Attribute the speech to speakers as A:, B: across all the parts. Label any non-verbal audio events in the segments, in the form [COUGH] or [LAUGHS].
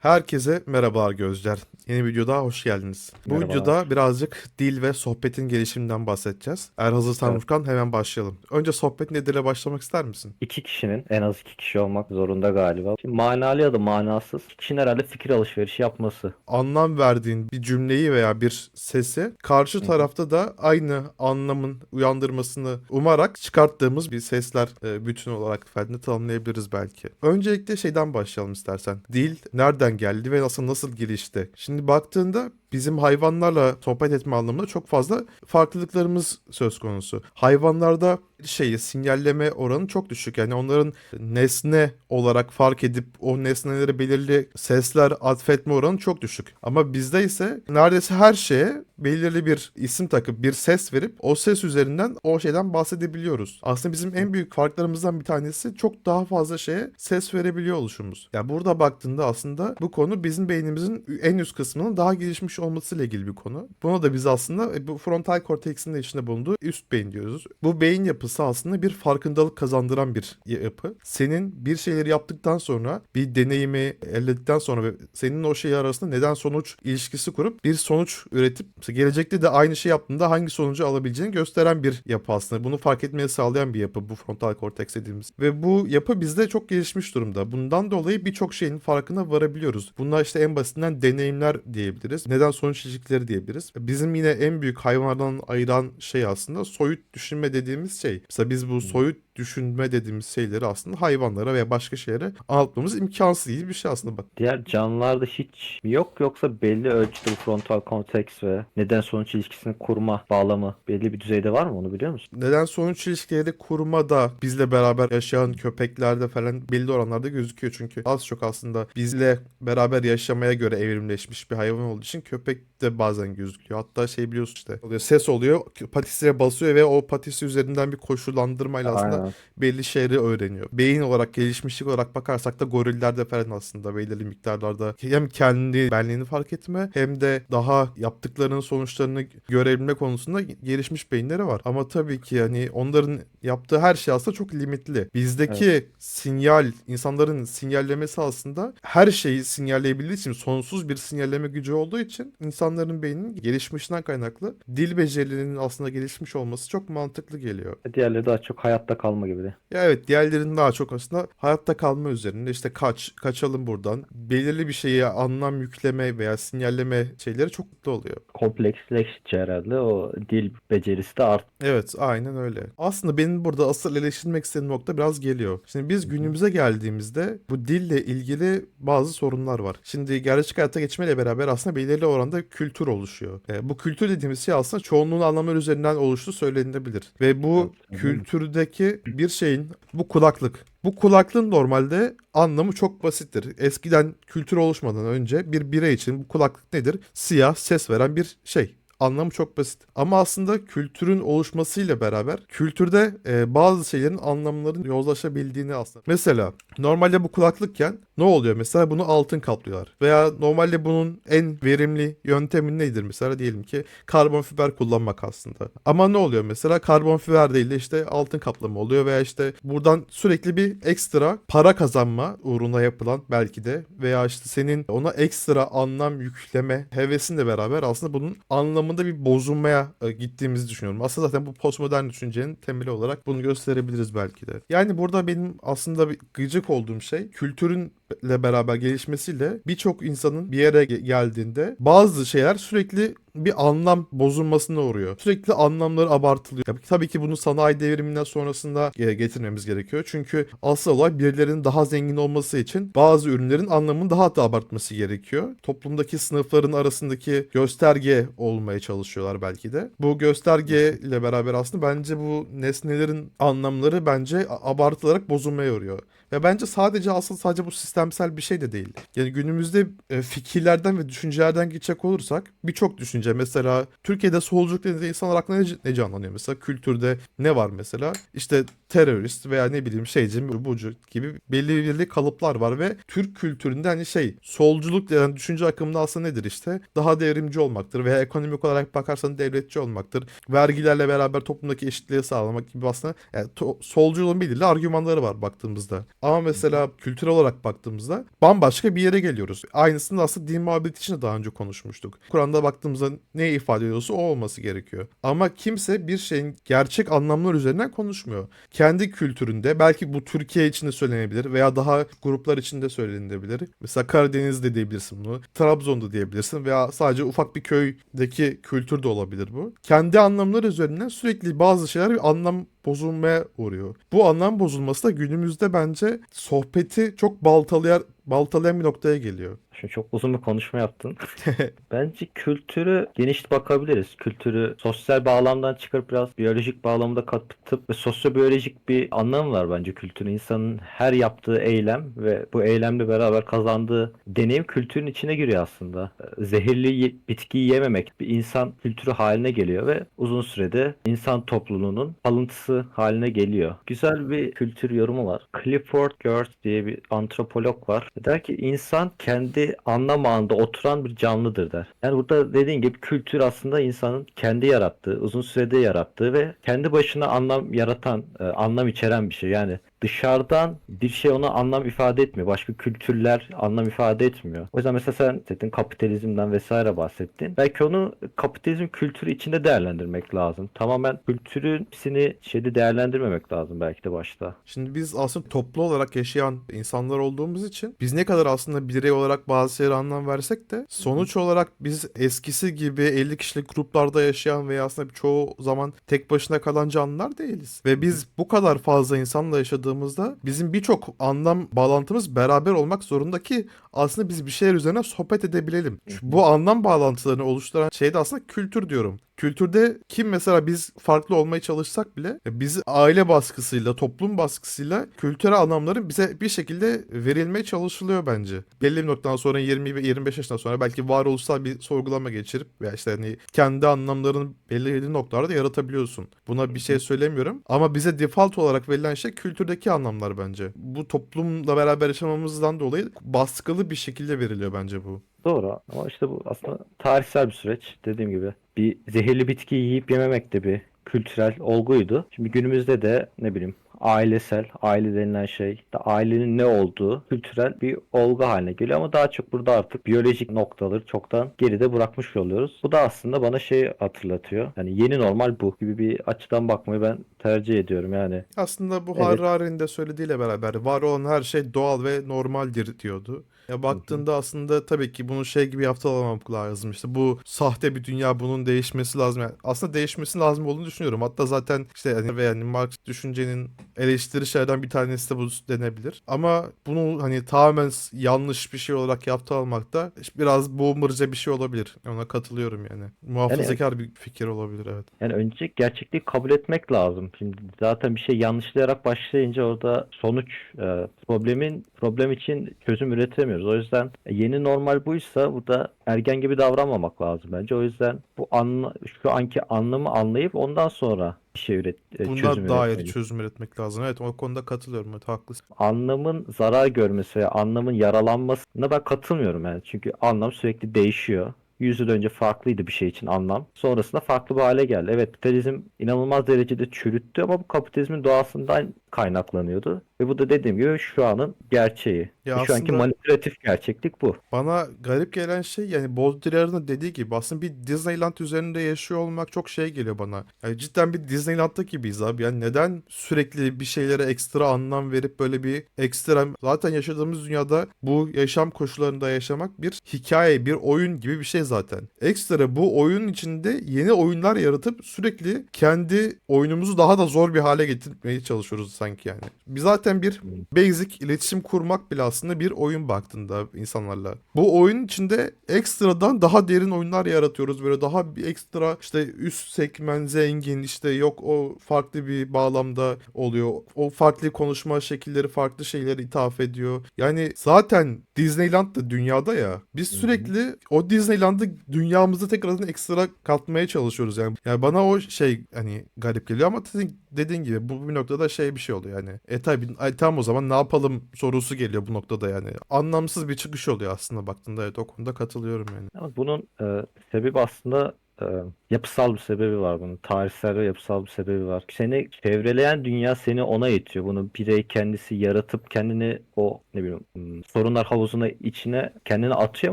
A: Herkese merhaba gözler. Yeni videoda hoş geldiniz. Bu
B: Merhabalar.
A: videoda birazcık dil ve sohbetin gelişiminden bahsedeceğiz. Eğer hazırsan
B: Evet.
A: Furkan hemen başlayalım. Önce sohbet nedirle başlamak ister misin?
B: İki kişinin en az iki kişi olmak zorunda galiba. Şimdi manalı ya da manasız iki kişinin herhalde fikir alışverişi yapması.
A: Anlam verdiğin bir cümleyi veya bir sesi karşı tarafta da aynı anlamın uyandırmasını umarak çıkarttığımız bir sesler e, bütün olarak efendim tanımlayabiliriz belki. Öncelikle şeyden başlayalım istersen. Dil nereden geldi ve nasıl nasıl gelişti? Şimdi baktığında bizim hayvanlarla sohbet etme anlamında çok fazla farklılıklarımız söz konusu. Hayvanlarda şeyi sinyalleme oranı çok düşük. Yani onların nesne olarak fark edip o nesnelere belirli sesler atfetme oranı çok düşük. Ama bizde ise neredeyse her şeye belirli bir isim takıp bir ses verip o ses üzerinden o şeyden bahsedebiliyoruz. Aslında bizim en büyük farklarımızdan bir tanesi çok daha fazla şeye ses verebiliyor oluşumuz. Yani burada baktığında aslında bu konu bizim beynimizin en üst kısmının daha gelişmiş olmasıyla ilgili bir konu. Buna da biz aslında e, bu frontal korteksin de içinde bulunduğu üst beyin diyoruz. Bu beyin yapısı aslında bir farkındalık kazandıran bir yapı. Senin bir şeyleri yaptıktan sonra bir deneyimi elde ettikten sonra ve senin o şey arasında neden sonuç ilişkisi kurup bir sonuç üretip gelecekte de aynı şey yaptığında hangi sonucu alabileceğini gösteren bir yapı aslında. Bunu fark etmeye sağlayan bir yapı bu frontal korteks dediğimiz. Ve bu yapı bizde çok gelişmiş durumda. Bundan dolayı birçok şeyin farkına varabiliyoruz. Bunlar işte en basitinden deneyimler diyebiliriz. Neden sonuç ilişkileri diyebiliriz. Bizim yine en büyük hayvanlardan ayıran şey aslında soyut düşünme dediğimiz şey. Mesela biz bu soyut düşünme dediğimiz şeyleri aslında hayvanlara veya başka şeylere anlatmamız imkansız gibi bir şey aslında bak.
B: Diğer canlılarda hiç yok yoksa belli ölçüde frontal konteks ve neden sonuç ilişkisini kurma, bağlamı belli bir düzeyde var mı onu biliyor musun?
A: Neden sonuç ilişkileri kurmada bizle beraber yaşayan köpeklerde falan belli oranlarda gözüküyor. Çünkü az çok aslında bizle beraber yaşamaya göre evrimleşmiş bir hayvan olduğu için köpek de bazen gözüküyor. Hatta şey biliyorsun işte oluyor, ses oluyor patisine basıyor ve o patisi üzerinden bir koşullandırmayla aslında
B: Aynen.
A: Belli şeyleri öğreniyor. Beyin olarak gelişmişlik olarak bakarsak da gorillerde falan aslında belirli miktarlarda hem kendi benliğini fark etme hem de daha yaptıklarının sonuçlarını görebilme konusunda gelişmiş beyinleri var. Ama tabii ki yani onların yaptığı her şey aslında çok limitli. Bizdeki sinyal, insanların sinyallemesi aslında her şeyi sinyalleyebildiği için sonsuz bir sinyalleme gücü olduğu için insanların beyninin gelişmişinden kaynaklı dil becerilerinin aslında gelişmiş olması çok mantıklı geliyor.
B: Diğerleri daha çok hayatta kalma gibi de.
A: Ya evet diğerlerinin daha çok aslında hayatta kalma üzerinde işte kaç, kaçalım buradan. Belirli bir şeye anlam yükleme veya sinyalleme şeyleri çok mutlu oluyor.
B: Kompleksleştikçe herhalde o dil becerisi de art.
A: Evet aynen öyle. Aslında benim burada asıl eleştirmek istediğim nokta biraz geliyor. Şimdi biz günümüze geldiğimizde bu dille ilgili bazı sorunlar var. Şimdi gerçek hayata geçmeyle beraber aslında belirli oranda kültür oluşuyor. E, bu kültür dediğimiz şey aslında çoğunluğun anlamları üzerinden oluştu söylenilebilir. Ve bu
B: Evet,
A: kültürdeki bir şeyin bu kulaklık. Bu kulaklığın normalde anlamı çok basittir. Eskiden kültür oluşmadan önce bir birey için bu kulaklık nedir? Siyah ses veren bir şey. Anlamı çok basit. Ama aslında kültürün oluşmasıyla beraber kültürde e, bazı şeylerin anlamların yozlaşabildiğini aslında. Mesela normalde bu kulaklıkken ne oluyor? Mesela bunu altın kaplıyorlar. Veya normalde bunun en verimli yöntemi nedir? Mesela diyelim ki karbon fiber kullanmak aslında. Ama ne oluyor? Mesela karbon fiber değil de işte altın kaplama oluyor veya işte buradan sürekli bir ekstra para kazanma uğruna yapılan belki de veya işte senin ona ekstra anlam yükleme hevesinle beraber aslında bunun anlamında bir bozulmaya e, gittiğimizi düşünüyorum. Aslında zaten bu postmodern düşüncenin temeli olarak bunu gösterebiliriz belki de. Yani burada benim aslında bir gıcık olduğum şey kültürün ile beraber gelişmesiyle birçok insanın bir yere ge- geldiğinde bazı şeyler sürekli bir anlam bozulmasına uğruyor. Sürekli anlamları abartılıyor. Tabii, ki bunu sanayi devriminden sonrasında getirmemiz gerekiyor. Çünkü asıl olay birilerinin daha zengin olması için bazı ürünlerin anlamını daha da abartması gerekiyor. Toplumdaki sınıfların arasındaki gösterge olmaya çalışıyorlar belki de. Bu gösterge ile beraber aslında bence bu nesnelerin anlamları bence abartılarak bozulmaya uğruyor. Ve bence sadece asıl sadece bu sistemsel bir şey de değil. Yani günümüzde e, fikirlerden ve düşüncelerden gidecek olursak birçok düşünce mesela Türkiye'de solculuk dediğinde insanlar aklına ne, canlanıyor? Mesela kültürde ne var mesela? İşte terörist veya ne bileyim şeyci, bucu gibi belli belli kalıplar var ve Türk kültüründe hani şey solculuk denen düşünce akımında aslında nedir işte? Daha devrimci olmaktır veya ekonomik olarak bakarsan devletçi olmaktır. Vergilerle beraber toplumdaki eşitliği sağlamak gibi aslında yani solculuğun belirli argümanları var baktığımızda. Ama mesela kültürel olarak baktığımızda bambaşka bir yere geliyoruz. Aynısını aslında din muhabbeti için de daha önce konuşmuştuk. Kur'an'da baktığımızda ne ifade ediyorsa o olması gerekiyor. Ama kimse bir şeyin gerçek anlamlar üzerinden konuşmuyor. Kendi kültüründe belki bu Türkiye için de söylenebilir veya daha gruplar için de söylenebilir. Mesela Karadeniz'de diyebilirsin bunu. Trabzon'da diyebilirsin veya sadece ufak bir köydeki kültür de olabilir bu. Kendi anlamları üzerinden sürekli bazı şeyler bir anlam bozulmaya uğruyor. Bu anlam bozulması da günümüzde bence sohbeti çok baltalayan, baltalayan bir noktaya geliyor.
B: Şimdi çok uzun bir konuşma yaptın. [LAUGHS] Bence kültürü geniş bakabiliriz. Kültürü sosyal bağlamdan çıkarıp biraz biyolojik bağlamda katıp ve sosyobiyolojik bir anlamı var bence kültürün. İnsanın her yaptığı eylem ve bu eylemle beraber kazandığı deneyim kültürün içine giriyor aslında. Zehirli bitkiyi yememek bir insan kültürü haline geliyor ve uzun sürede insan topluluğunun kalıntısı haline geliyor. Güzel bir kültür yorumu var. Clifford Geertz diye bir antropolog var. Der ki insan kendi anlam ağında oturan bir canlıdır der. Yani burada dediğin gibi kültür aslında insanın kendi yarattığı, uzun sürede yarattığı ve kendi başına anlam yaratan, e, anlam içeren bir şey. Yani dışarıdan bir şey ona anlam ifade etmiyor. Başka kültürler anlam ifade etmiyor. O yüzden mesela sen dedin kapitalizmden vesaire bahsettin. Belki onu kapitalizm kültürü içinde değerlendirmek lazım. Tamamen kültürün hepsini şeyde değerlendirmemek lazım belki de başta.
A: Şimdi biz aslında toplu olarak yaşayan insanlar olduğumuz için biz ne kadar aslında birey olarak bazı şeylere anlam versek de sonuç olarak biz eskisi gibi 50 kişilik gruplarda yaşayan veya aslında çoğu zaman tek başına kalan canlılar değiliz. Ve biz bu kadar fazla insanla yaşadığımızda bizim birçok anlam bağlantımız beraber olmak zorunda ki aslında biz bir şeyler üzerine sohbet edebilelim. Çünkü bu anlam bağlantılarını oluşturan şey de aslında kültür diyorum. Kültürde kim mesela biz farklı olmaya çalışsak bile e, biz aile baskısıyla, toplum baskısıyla kültürel anlamların bize bir şekilde verilmeye çalışılıyor bence. Belli bir noktadan sonra 20 ve 25 yaşından sonra belki varoluşsal bir sorgulama geçirip veya işte hani kendi anlamlarını belli noktalarda yaratabiliyorsun. Buna bir şey söylemiyorum ama bize default olarak verilen şey kültürdeki anlamlar bence. Bu toplumla beraber yaşamamızdan dolayı baskılı bir şekilde veriliyor bence bu.
B: Doğru ama işte bu aslında tarihsel bir süreç dediğim gibi. Bir zehirli bitki yiyip yememek de bir kültürel olguydu. Şimdi günümüzde de ne bileyim ailesel, aile denilen şey, da ailenin ne olduğu kültürel bir olgu haline geliyor ama daha çok burada artık biyolojik noktaları çoktan geride bırakmış oluyoruz. Bu da aslında bana şey hatırlatıyor. Yani yeni normal bu gibi bir açıdan bakmayı ben tercih ediyorum yani.
A: Aslında bu
B: Evet.
A: Harari'nin de söylediğiyle beraber var olan her şey doğal ve normaldir diyordu. Ya baktığında aslında tabii ki bunu şey gibi yaptılamamak lazım. İşte bu sahte bir dünya bunun değişmesi lazım. Yani aslında değişmesi lazım olduğunu düşünüyorum. Hatta zaten işte yani ve yani Marx düşüncenin eleştiri şeylerden bir tanesi de bu denebilir. Ama bunu hani tamamen yanlış bir şey olarak yaptı almak da biraz boomerca bir şey olabilir. Ona katılıyorum yani. Muhafazakar bir fikir olabilir evet.
B: Yani önce gerçekliği kabul etmek lazım. Şimdi zaten bir şey yanlışlayarak başlayınca orada sonuç e, problemin problem için çözüm üretemiyoruz. O yüzden yeni normal buysa burada ergen gibi davranmamak lazım bence. O yüzden bu anla, şu anki anlamı anlayıp ondan sonra bir şey üret e,
A: Buna
B: çözüm
A: dair
B: üretmeliyiz.
A: çözüm üretmek lazım. Evet o konuda katılıyorum. Evet haklısın.
B: Anlamın zarar görmesi ve anlamın yaralanmasına ben katılmıyorum yani. Çünkü anlam sürekli değişiyor. 100 yıl önce farklıydı bir şey için anlam. Sonrasında farklı bir hale geldi. Evet kapitalizm inanılmaz derecede çürüttü ama bu kapitalizmin doğasından kaynaklanıyordu. Ve bu da dediğim gibi şu anın gerçeği.
A: Ya
B: şu anki manipülatif gerçeklik bu.
A: Bana garip gelen şey yani Baudelaire'ın da dediği gibi aslında bir Disneyland üzerinde yaşıyor olmak çok şey geliyor bana. Yani cidden bir Disneyland'da gibiyiz abi. Yani neden sürekli bir şeylere ekstra anlam verip böyle bir ekstrem zaten yaşadığımız dünyada bu yaşam koşullarında yaşamak bir hikaye, bir oyun gibi bir şey zaten. Ekstra bu oyun içinde yeni oyunlar yaratıp sürekli kendi oyunumuzu daha da zor bir hale getirmeye çalışıyoruz sanki yani. Biz zaten bir basic iletişim kurmak bile aslında bir oyun baktığında insanlarla. Bu oyun içinde ekstradan daha derin oyunlar yaratıyoruz. Böyle daha bir ekstra işte üst segment zengin işte yok o farklı bir bağlamda oluyor. O farklı konuşma şekilleri farklı şeyleri ithaf ediyor. Yani zaten Disneyland da dünyada ya. Biz sürekli o Disneyland'ı dünyamızda tekrardan ekstra katmaya çalışıyoruz yani. Yani bana o şey hani garip geliyor ama dediğin gibi bu bir noktada şey bir şey oluyor yani. E tabi ay, tamam o zaman ne yapalım sorusu geliyor bu noktada yani. Anlamsız bir çıkış oluyor aslında baktığında evet o konuda katılıyorum yani.
B: Ama bunun e, sebebi aslında e, yapısal bir sebebi var bunun. Tarihsel ve yapısal bir sebebi var. Seni çevreleyen dünya seni ona itiyor. Bunu birey kendisi yaratıp kendini o ne bileyim hmm, sorunlar havuzuna içine kendini atıyor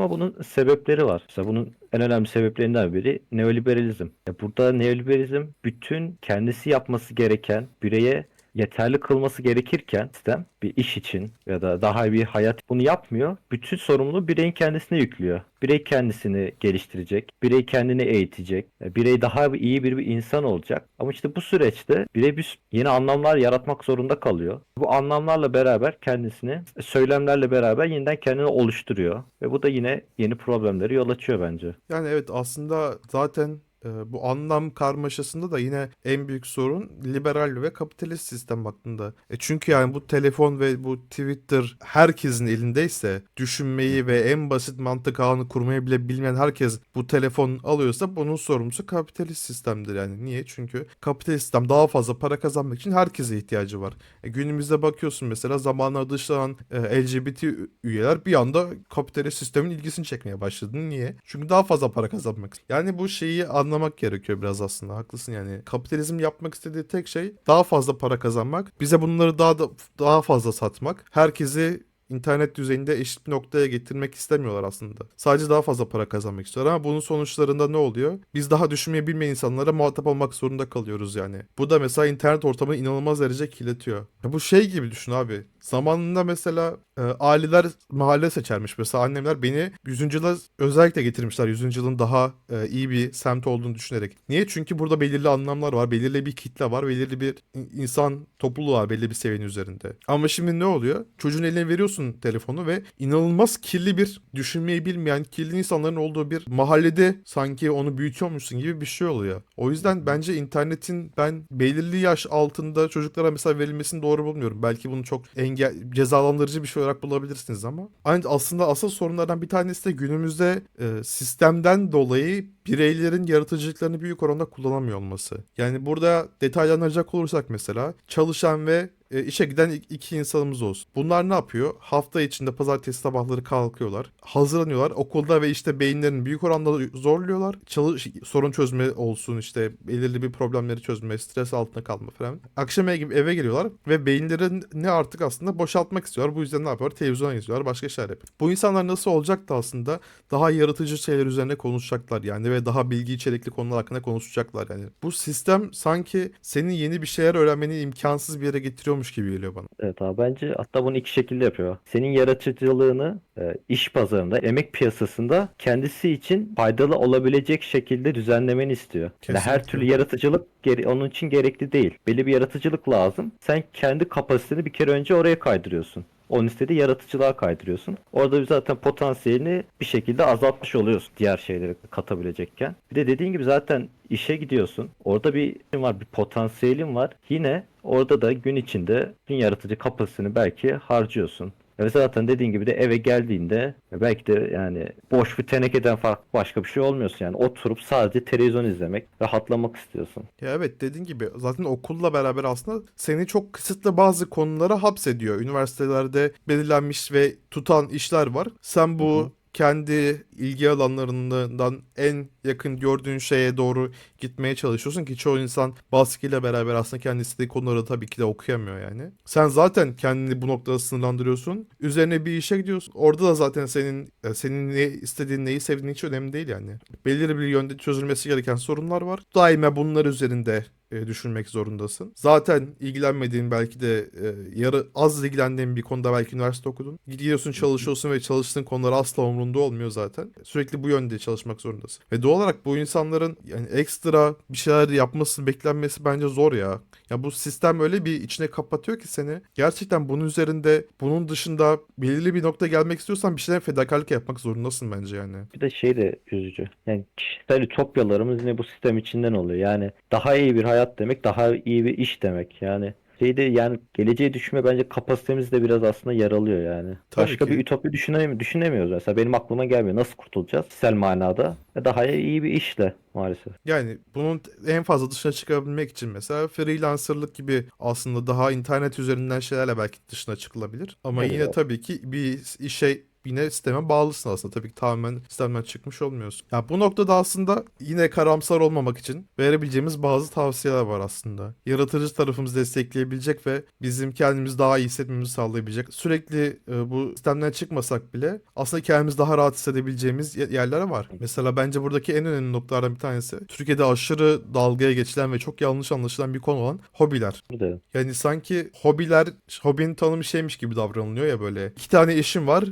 B: ama bunun sebepleri var. Mesela bunun en önemli sebeplerinden biri neoliberalizm. Ya burada neoliberalizm bütün kendisi yapması gereken bireye yeterli kılması gerekirken sistem bir iş için ya da daha iyi bir hayat bunu yapmıyor. Bütün sorumluluğu bireyin kendisine yüklüyor. Birey kendisini geliştirecek, birey kendini eğitecek, e, birey daha iyi bir, bir insan olacak. Ama işte bu süreçte birey bir yeni anlamlar yaratmak zorunda kalıyor. Bu anlamlarla beraber kendisini, e, söylemlerle beraber yeniden kendini oluşturuyor. Ve bu da yine yeni problemleri yol açıyor bence.
A: Yani evet aslında zaten bu anlam karmaşasında da yine en büyük sorun liberal ve kapitalist sistem baktığında. E çünkü yani bu telefon ve bu Twitter herkesin elindeyse düşünmeyi ve en basit mantık ağını kurmayı bile bilmeyen herkes bu telefon alıyorsa bunun sorumlusu kapitalist sistemdir yani. Niye? Çünkü kapitalist sistem daha fazla para kazanmak için herkese ihtiyacı var. E günümüzde bakıyorsun mesela zamanla dışlanan e, LGBT üyeler bir anda kapitalist sistemin ilgisini çekmeye başladı. Niye? Çünkü daha fazla para kazanmak. Yani bu şeyi anlamak gerekiyor biraz aslında. Haklısın yani. Kapitalizm yapmak istediği tek şey daha fazla para kazanmak. Bize bunları daha da daha fazla satmak. Herkesi internet düzeyinde eşit bir noktaya getirmek istemiyorlar aslında. Sadece daha fazla para kazanmak istiyorlar ama bunun sonuçlarında ne oluyor? Biz daha düşünmeyi bilmeyen insanlara muhatap olmak zorunda kalıyoruz yani. Bu da mesela internet ortamını inanılmaz derece kirletiyor. Ya bu şey gibi düşün abi. Zamanında mesela e, aileler mahalle seçermiş. Mesela annemler beni 100. yıla özellikle getirmişler. 100. yılın daha e, iyi bir semt olduğunu düşünerek. Niye? Çünkü burada belirli anlamlar var. Belirli bir kitle var. Belirli bir in- insan topluluğu var belli bir seviyenin üzerinde. Ama şimdi ne oluyor? Çocuğun eline veriyorsun telefonu ve inanılmaz kirli bir düşünmeyi bilmeyen kirli insanların olduğu bir mahallede sanki onu büyütüyormuşsun gibi bir şey oluyor. O yüzden bence internetin ben belirli yaş altında çocuklara mesela verilmesini doğru bulmuyorum. Belki bunu çok engel cezalandırıcı bir şey olarak bulabilirsiniz ama aslında asıl sorunlardan bir tanesi de günümüzde e, sistemden dolayı bireylerin yaratıcılıklarını büyük oranda kullanamıyor olması. Yani burada detaylanacak olursak mesela çalışan ve e, işe giden ik- iki insanımız olsun. Bunlar ne yapıyor? Hafta içinde pazartesi sabahları kalkıyorlar. Hazırlanıyorlar. Okulda ve işte beyinlerini büyük oranda zorluyorlar. Çalış sorun çözme olsun işte belirli bir problemleri çözme, stres altında kalma falan. Akşam eve, geliyorlar ve beyinlerin ne artık aslında boşaltmak istiyorlar. Bu yüzden ne yapıyorlar? Televizyona izliyorlar, başka şeyler yapıyor. Bu insanlar nasıl olacak da aslında daha yaratıcı şeyler üzerine konuşacaklar yani ve daha bilgi içerikli konular hakkında konuşacaklar yani. Bu sistem sanki senin yeni bir şeyler öğrenmeni imkansız bir yere getiriyormuş gibi geliyor bana.
B: Evet abi bence hatta bunu iki şekilde yapıyor. Senin yaratıcılığını e, iş pazarında, emek piyasasında kendisi için faydalı olabilecek şekilde düzenlemeni istiyor. Yani her türlü yaratıcılık gere- onun için gerekli değil. Belli bir yaratıcılık lazım. Sen kendi kapasiteni bir kere önce oraya kaydırıyorsun. Onun istediği yaratıcılığa kaydırıyorsun. Orada zaten potansiyelini bir şekilde azaltmış oluyorsun diğer şeyleri katabilecekken. Bir de dediğin gibi zaten işe gidiyorsun. Orada bir var, bir potansiyelin var. Yine orada da gün içinde bütün yaratıcı kapasitesini belki harcıyorsun. Ve zaten dediğin gibi de eve geldiğinde belki de yani boş bir tenekeden farklı başka bir şey olmuyorsun yani. Oturup sadece televizyon izlemek, rahatlamak istiyorsun.
A: Ya evet dediğin gibi zaten okulla beraber aslında seni çok kısıtlı bazı konulara hapsediyor. Üniversitelerde belirlenmiş ve tutan işler var. Sen bu
B: Hı hı.
A: kendi ilgi alanlarından en yakın gördüğün şeye doğru gitmeye çalışıyorsun ki çoğu insan baskıyla beraber aslında kendi istediği konuları tabii ki de okuyamıyor yani. Sen zaten kendini bu noktada sınırlandırıyorsun. Üzerine bir işe gidiyorsun. Orada da zaten senin e, senin ne istediğin, neyi sevdiğin hiç önemli değil yani. Belirli bir yönde çözülmesi gereken sorunlar var. Daima bunlar üzerinde e, düşünmek zorundasın. Zaten ilgilenmediğin belki de e, yarı az ilgilendiğin bir konuda belki üniversite okudun. Gidiyorsun çalışıyorsun ve çalıştığın konular asla umrunda olmuyor zaten. Sürekli bu yönde çalışmak zorundasın. Ve doğal olarak bu insanların yani ekstra bir şeyler yapması beklenmesi bence zor ya. Ya bu sistem öyle bir içine kapatıyor ki seni. Gerçekten bunun üzerinde bunun dışında belirli bir nokta gelmek istiyorsan bir şeyler fedakarlık yapmak zorundasın bence yani.
B: Bir de şey de üzücü. Yani kişisel ütopyalarımız yine bu sistem içinden oluyor. Yani daha iyi bir hayat demek, daha iyi bir iş demek. Yani şeyde yani geleceğe düşme bence kapasitemiz de biraz aslında yaralıyor yani.
A: Tabii
B: Başka
A: ki.
B: bir ütopya düşünemiyoruz, düşünemiyoruz mesela. Benim aklıma gelmiyor. Nasıl kurtulacağız? Kişisel manada. Ve daha iyi bir işle maalesef.
A: Yani bunun en fazla dışına çıkabilmek için mesela freelancerlık gibi aslında daha internet üzerinden şeylerle belki dışına çıkılabilir. Ama
B: Evet.
A: yine tabii ki bir işe yine sisteme bağlısın aslında. Tabii ki tamamen sistemden çıkmış olmuyorsun. Ya bu noktada aslında yine karamsar olmamak için verebileceğimiz bazı tavsiyeler var aslında. Yaratıcı tarafımızı destekleyebilecek ve bizim kendimizi daha iyi hissetmemizi sağlayabilecek. Sürekli e, bu sistemden çıkmasak bile aslında kendimizi daha rahat hissedebileceğimiz ye- yerler var. Mesela bence buradaki en önemli noktalardan bir tanesi Türkiye'de aşırı dalgaya geçilen ve çok yanlış anlaşılan bir konu olan hobiler.
B: De
A: Yani sanki hobiler, hobinin tanımı şeymiş gibi davranılıyor ya böyle. İki tane işin var,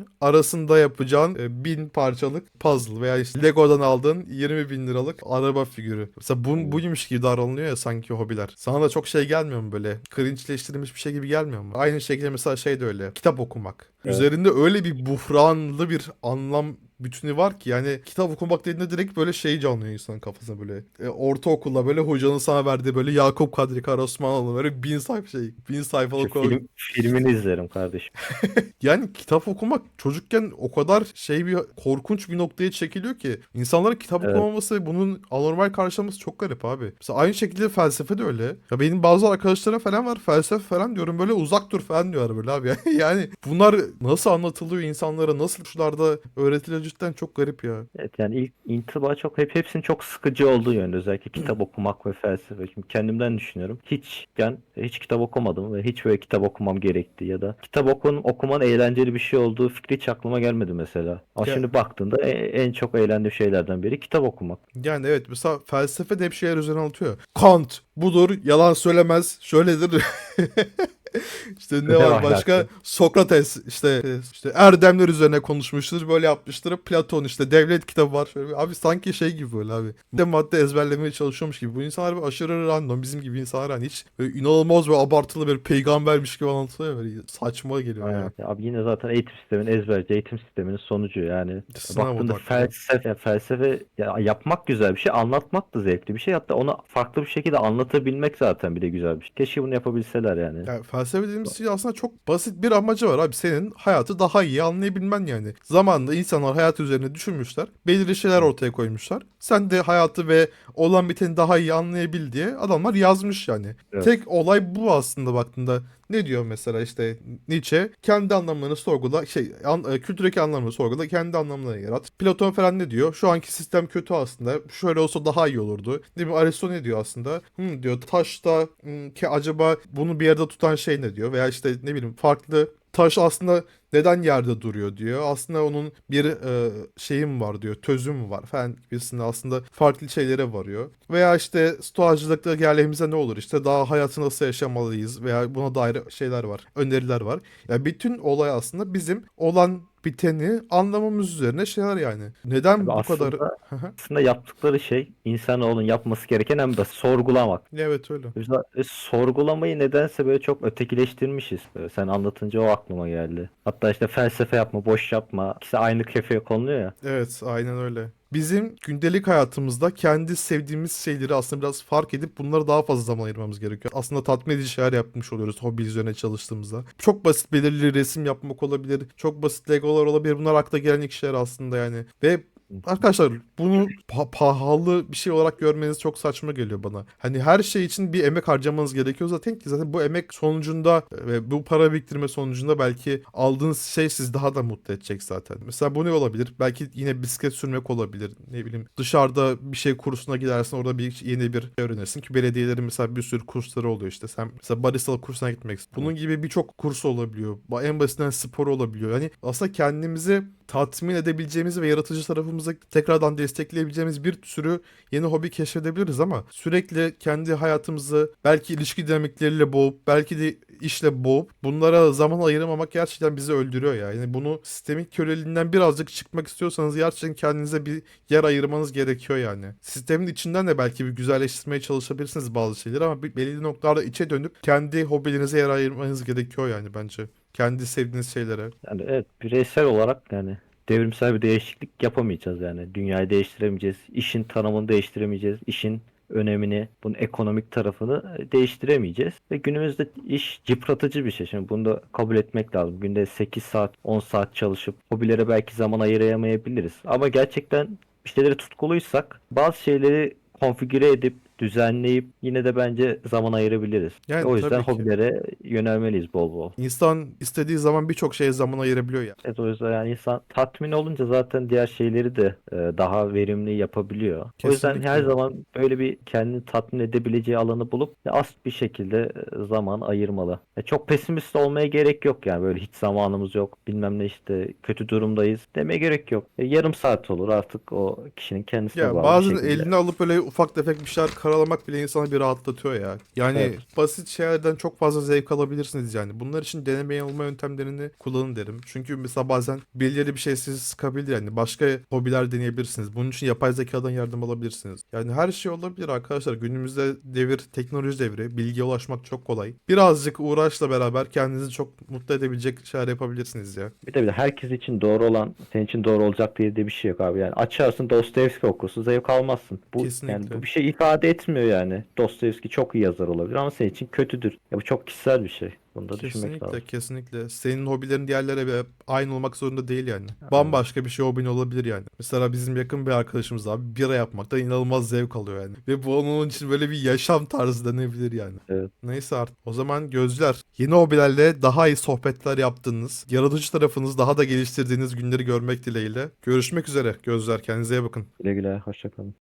A: arasında yapacağın e, bin parçalık puzzle veya işte Lego'dan aldığın 20 bin liralık araba figürü. Mesela bu, buymuş gibi davranılıyor ya sanki hobiler. Sana da çok şey gelmiyor mu böyle? Cringe'leştirilmiş bir şey gibi gelmiyor mu? Aynı şekilde mesela şey de öyle. Kitap okumak.
B: Evet.
A: Üzerinde öyle bir buhranlı bir anlam bütünü var ki yani kitap okumak dediğinde direkt böyle şey canlıyor insanın kafasına böyle. E, ortaokulda böyle hocanın sana verdiği böyle Yakup Kadri Karaosmanoğlu böyle bin sayfa şey bin sayfalık
B: şu film, filmini izlerim kardeşim. [LAUGHS]
A: yani kitap okumak çocukken o kadar şey bir korkunç bir noktaya çekiliyor ki insanların kitap
B: Evet.
A: okumaması ve bunun anormal karşılaması çok garip abi. Mesela aynı şekilde felsefe de öyle. Ya benim bazı arkadaşlarım falan var felsefe falan diyorum böyle uzak dur falan diyorlar böyle abi. [LAUGHS] yani bunlar nasıl anlatılıyor insanlara nasıl şuralarda öğretiliyor cidden çok garip ya.
B: Evet yani ilk intiba çok hep hepsinin çok sıkıcı olduğu yönde özellikle kitap okumak ve felsefe. Şimdi kendimden düşünüyorum. Hiç ben hiç kitap okumadım ve hiç böyle kitap okumam gerekti ya da kitap okun, okuman eğlenceli bir şey olduğu fikri hiç aklıma gelmedi mesela. Ama
A: Ya-
B: şimdi baktığında e- en çok eğlendiğim şeylerden biri kitap okumak.
A: Yani evet mesela felsefe de hep şeyler üzerine anlatıyor. Kant budur yalan söylemez şöyledir. [LAUGHS] [LAUGHS] işte ne var başka? Sokrates işte işte erdemler üzerine konuşmuştur böyle yapmıştır. Platon işte devlet kitabı var şöyle. Abi sanki şey gibi böyle abi. Madde madde ezberlemeye çalışıyormuş gibi. Bu insanlar bir aşırı random bizim gibi insanlar hani hiç böyle inanılmaz ve abartılı bir peygambermiş gibi anlatılıyor böyle saçma geliyor
B: Aynen.
A: ya.
B: Ya abi yine zaten eğitim sisteminin ezberci eğitim sisteminin sonucu yani.
A: Sınav
B: Baktığında
A: odaklı.
B: felsefe, felsefe ya yapmak güzel bir şey, anlatmak da zevkli bir şey. Hatta onu farklı bir şekilde anlatabilmek zaten bir de güzel bir şey. Keşke bunu yapabilseler yani.
A: Yani felsefe dediğimiz şey aslında çok basit bir amacı var abi. Senin hayatı daha iyi anlayabilmen yani. Zamanında insanlar hayat üzerine düşünmüşler. Belirli şeyler ortaya koymuşlar. Sen de hayatı ve olan biteni daha iyi anlayabil diye adamlar yazmış yani.
B: Evet.
A: Tek olay bu aslında baktığında. Ne diyor mesela işte Nietzsche? Kendi anlamlarını sorgula, şey an, e, kültürdeki anlamını sorgula, kendi anlamlarını yarat. Platon falan ne diyor? Şu anki sistem kötü aslında. Şöyle olsa daha iyi olurdu. Değil mi? Aristo ne diyor aslında? Hmm, diyor taşta ki acaba bunu bir yerde tutan şey ne diyor? Veya işte ne bileyim farklı taş aslında neden yerde duruyor diyor. Aslında onun bir e, şeyim var diyor. Tözüm var falan gibisinde aslında farklı şeylere varıyor. Veya işte stoğacılıkta geldiğimizde ne olur? İşte daha hayatı nasıl yaşamalıyız veya buna dair şeyler var. Öneriler var. Yani bütün olay aslında bizim olan biteni anlamamız üzerine şeyler yani. Neden
B: Abi
A: bu
B: aslında-
A: kadar...
B: Aslında yaptıkları şey insanoğlunun yapması gereken en basit sorgulamak.
A: evet öyle.
B: Biz de- e, sorgulamayı nedense böyle çok ötekileştirmişiz. Böyle sen anlatınca o aklıma geldi. Hatta işte felsefe yapma, boş yapma. İkisi aynı kefeye konuluyor ya.
A: Evet, aynen öyle. Bizim gündelik hayatımızda kendi sevdiğimiz şeyleri aslında biraz fark edip bunlara daha fazla zaman ayırmamız gerekiyor. Aslında tatmin edici şeyler yapmış oluyoruz hobi üzerine çalıştığımızda. Çok basit belirli resim yapmak olabilir. Çok basit legolar olabilir. Bunlar akla gelen ilk şeyler aslında yani. Ve Arkadaşlar bunu pa- pahalı bir şey olarak görmeniz çok saçma geliyor bana. Hani her şey için bir emek harcamanız gerekiyor zaten ki zaten bu emek sonucunda ve bu para biriktirme sonucunda belki aldığınız şey sizi daha da mutlu edecek zaten. Mesela bu ne olabilir? Belki yine bisiklet sürmek olabilir. Ne bileyim dışarıda bir şey kursuna gidersin orada bir yeni bir şey öğrenirsin ki belediyelerin mesela bir sürü kursları oluyor işte. Sen mesela baristalık kursuna gitmek istiyorsun. Bunun gibi birçok kurs olabiliyor. En basitinden spor olabiliyor. Yani aslında kendimizi tatmin edebileceğimiz ve yaratıcı tarafımızı tekrardan destekleyebileceğimiz bir sürü yeni hobi keşfedebiliriz ama sürekli kendi hayatımızı belki ilişki dinamikleriyle boğup belki de işle boğup bunlara zaman ayıramamak gerçekten bizi öldürüyor ya. Yani bunu sistemin köleliğinden birazcık çıkmak istiyorsanız gerçekten kendinize bir yer ayırmanız gerekiyor yani. Sistemin içinden de belki bir güzelleştirmeye çalışabilirsiniz bazı şeyleri ama belirli noktalarda içe dönüp kendi hobilerinize yer ayırmanız gerekiyor yani bence. Kendi sevdiğiniz şeylere.
B: Yani evet bireysel olarak yani devrimsel bir değişiklik yapamayacağız yani. Dünyayı değiştiremeyeceğiz. işin tanımını değiştiremeyeceğiz. işin önemini, bunun ekonomik tarafını e, değiştiremeyeceğiz. Ve günümüzde iş yıpratıcı bir şey. Şimdi bunu da kabul etmek lazım. Günde 8 saat, 10 saat çalışıp hobilere belki zaman ayıramayabiliriz. Ama gerçekten bir şeylere tutkuluysak bazı şeyleri konfigüre edip düzenleyip yine de bence zaman ayırabiliriz.
A: Yani
B: o yüzden hobilere yönelmeliyiz bol bol.
A: İnsan istediği zaman birçok şeye zaman ayırabiliyor ya.
B: Evet o yüzden yani insan tatmin olunca zaten diğer şeyleri de e, daha verimli yapabiliyor. O yüzden
A: Kesinlikle.
B: her zaman böyle bir kendini tatmin edebileceği alanı bulup az bir şekilde e, zaman ayırmalı. Ya çok pesimist olmaya gerek yok yani böyle hiç zamanımız yok bilmem ne işte kötü durumdayız demeye gerek yok. E, yarım saat olur artık o kişinin kendisine
A: Ya
B: bağlı
A: bazen eline alıp böyle ufak tefek bir şeyler karalamak bile insanı bir rahatlatıyor ya. Yani
B: Evet.
A: basit şeylerden çok fazla zevk alabilirsiniz yani. Bunlar için deneme yanılma yöntemlerini kullanın derim. Çünkü mesela bazen birileri bir şey sizi sıkabilir yani. Başka hobiler deneyebilirsiniz. Bunun için yapay zekadan yardım alabilirsiniz. Yani her şey olabilir arkadaşlar. Günümüzde devir teknoloji devri. Bilgiye ulaşmak çok kolay. Birazcık uğraşla beraber kendinizi çok mutlu edebilecek şeyler yapabilirsiniz ya.
B: Bir de bir de herkes için doğru olan senin için doğru olacak diye de bir şey yok abi. Yani açarsın Dostoyevski okursun zevk almazsın. Bu
A: Kesinlikle.
B: yani bu bir şey ifade etmiyor yani. Dostoyevski çok iyi yazar olabilir ama senin için kötüdür. Ya bu çok kişisel bir şey. Bunu da düşünmek
A: Kesinlikle
B: lazım.
A: kesinlikle. Senin hobilerin diğerlere aynı olmak zorunda değil yani. Bambaşka bir şey hobin olabilir yani. Mesela bizim yakın bir arkadaşımız abi bira yapmaktan inanılmaz zevk alıyor yani. Ve bu onun için böyle bir yaşam tarzı denebilir yani.
B: Evet.
A: Neyse artık. O zaman gözler. Yeni hobilerle daha iyi sohbetler yaptığınız, yaratıcı tarafınız daha da geliştirdiğiniz günleri görmek dileğiyle. Görüşmek üzere gözler. Kendinize iyi bakın.
B: Güle güle hoşçakalın.